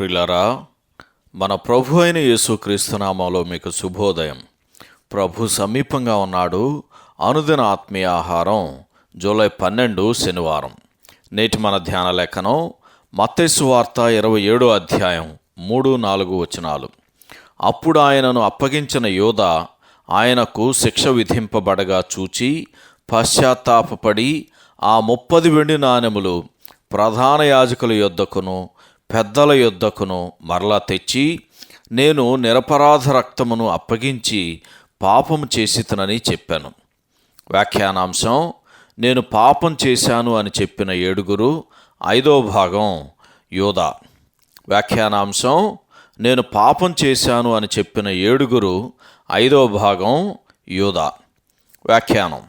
ప్రిలరా మన ప్రభు అయిన యేసుక్రీస్తునామాలో మీకు శుభోదయం. ప్రభు సమీపంగా ఉన్నాడు. అనుదిన ఆత్మీయ ఆహారం జూలై పన్నెండు శనివారం. నేటి మన ధ్యాన లేఖనం మత్తైసు వార్త ఇరవై ఏడో అధ్యాయం మూడు నాలుగు వచనాలు. అప్పుడు ఆయనను అప్పగించిన యోధ ఆయనకు శిక్ష విధింపబడగా చూచి పశ్చాత్తాపడి ఆ ముప్పది వెండి నాణెములు ప్రధాన యాజకుల యొద్దకును పెద్దల యొద్దకును మరలా తెచ్చి నేను నిరపరాధ రక్తమును అప్పగించి పాపం చేసితనని చెప్పాను. వ్యాఖ్యానాంశం నేను పాపం చేశాను అని చెప్పిన ఏడుగురు ఐదో భాగం యోధ వ్యాఖ్యానాంశం నేను పాపం చేశాను అని చెప్పిన ఏడుగురు ఐదో భాగం యోధ వ్యాఖ్యానం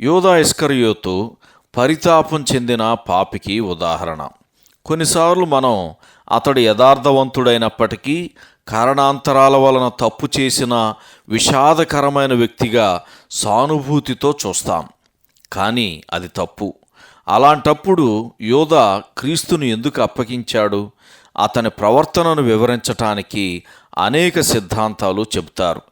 యోధా ఇస్కరియోతు పరితాపం చెందిన పాపికి ఉదాహరణ. కొన్నిసార్లు మనం అతడు యథార్థవంతుడైనప్పటికీ కారణాంతరాల వలన తప్పు చేసిన విషాదకరమైన వ్యక్తిగా సానుభూతితో చూస్తాం. కానీ అది తప్పు. అలాంటప్పుడు యోధ క్రీస్తును ఎందుకు అప్పగించాడు? అతని ప్రవర్తనను వివరించటానికి అనేక సిద్ధాంతాలు చెబుతారు.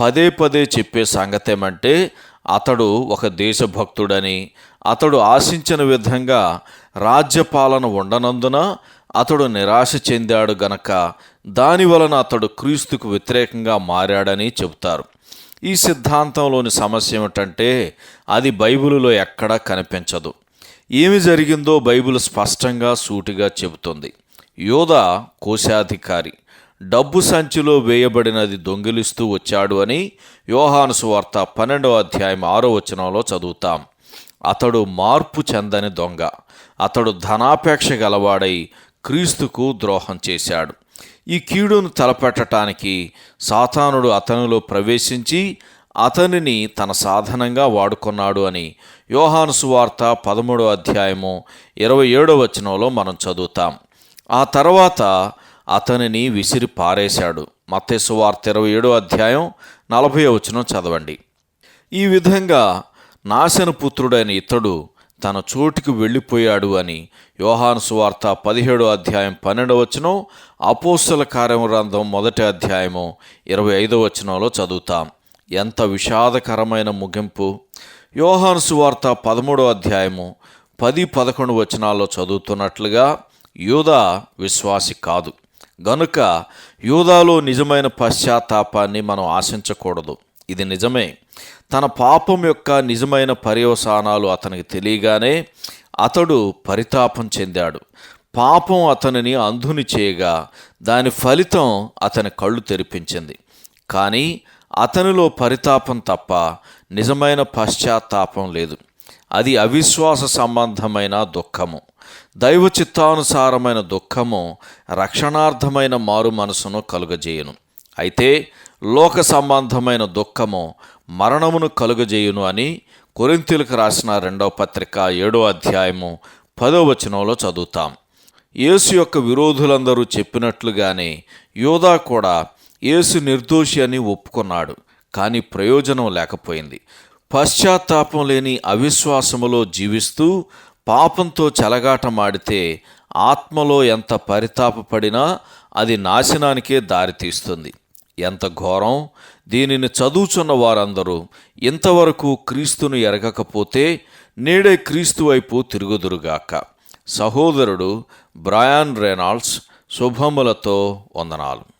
పదే పదే చెప్పే సంగతేమంటే అతడు ఒక దేశభక్తుడని అతడు ఆశించిన విధంగా రాజ్యపాలన ఉండనందున అతడు నిరాశ చెందాడు గనక దాని వలన అతడు క్రీస్తుకు వ్యతిరేకంగా మారాడని చెబుతారు. ఈ సిద్ధాంతంలోని సమస్య ఏమిటంటే అది బైబిలులో ఎక్కడా కనిపించదు. ఏమి జరిగిందో బైబిల్ స్పష్టంగా సూటిగా చెబుతుంది. యోధ కోశాధికారి డబ్బు సంచిలో వేయబడినది దొంగిలిస్తూ వచ్చాడు అని యోహాను సువార్త పన్నెండవ అధ్యాయం ఆరో వచనంలో చదువుతాం. అతడు మార్పు చెందని దొంగ. అతడు ధనాపేక్ష గలవాడై క్రీస్తుకు ద్రోహం చేశాడు. ఈ కీడును తలపెట్టడానికి సాతానుడు అతనిలో ప్రవేశించి అతనిని తన సాధనంగా వాడుకున్నాడు అని యోహాను సువార్త పదమూడో అధ్యాయము ఇరవై ఏడో వచనంలో మనం చదువుతాం. ఆ తర్వాత అతనిని విసిరి పారేశాడు. మత్తేసు వార్త ఇరవై ఏడో అధ్యాయం నలభై వచనం చదవండి. ఈ విధంగా నాశనపుత్రుడైన ఇతడు తన చోటికి వెళ్ళిపోయాడు అని యోహాను సువార్త పదిహేడో అధ్యాయం పన్నెండవ వచనం అపోస్తల కార్యగ్రంథం మొదటి అధ్యాయము ఇరవై ఐదవ వచనంలో చదువుతాం. ఎంత విషాదకరమైన ముగింపు. యోహాను సువార్త పదమూడో అధ్యాయము పది పదకొండు వచనాల్లో చదువుతున్నట్లుగా యూదా విశ్వాసి కాదు. గనుక యూదాలో నిజమైన పశ్చాత్తాపాన్ని మనం ఆశించకూడదు. ఇది నిజమే. తన పాపం యొక్క నిజమైన పర్యవసానాలు అతనికి తెలియగానే అతడు పరితాపం చెందాడు. పాపం అతనిని అంధుని చేయగా దాని ఫలితం అతని కళ్ళు తెరిపించింది. కానీ అతనిలో పరితాపం తప్ప నిజమైన పశ్చాత్తాపం లేదు. అది అవిశ్వాస సంబంధమైన దుఃఖము. దైవ చిత్తానుసారమైన దుఃఖము రక్షణార్థమైన మారు మనసును కలుగజేయును. అయితే లోక సంబంధమైన దుఃఖము మరణమును కలుగజేయును అని కొరింతీలకు రాసిన రెండవ పత్రిక ఏడో అధ్యాయము పదో వచనంలో చదువుతాం. యేసు యొక్క విరోధులందరూ చెప్పినట్లుగానే యోధా కూడా యేసు నిర్దోషి అని ఒప్పుకున్నాడు కానీ ప్రయోజనం లేకపోయింది. పశ్చాత్తాపం లేని అవిశ్వాసములో జీవిస్తూ పాపంతో చెలగాటమాడితే ఆత్మలో ఎంత పరితాపపడినా అది నాశనానికే దారితీస్తుంది. ఎంత ఘోరం? దీనిని చదువుచున్న వారందరూ ఇంతవరకు క్రీస్తును ఎరగకపోతే నేడే క్రీస్తు వైపు తిరుగుదురుగాక. సహోదరుడు బ్రయాన్ రెనాల్డ్స్ శుభములతో వందనాలు.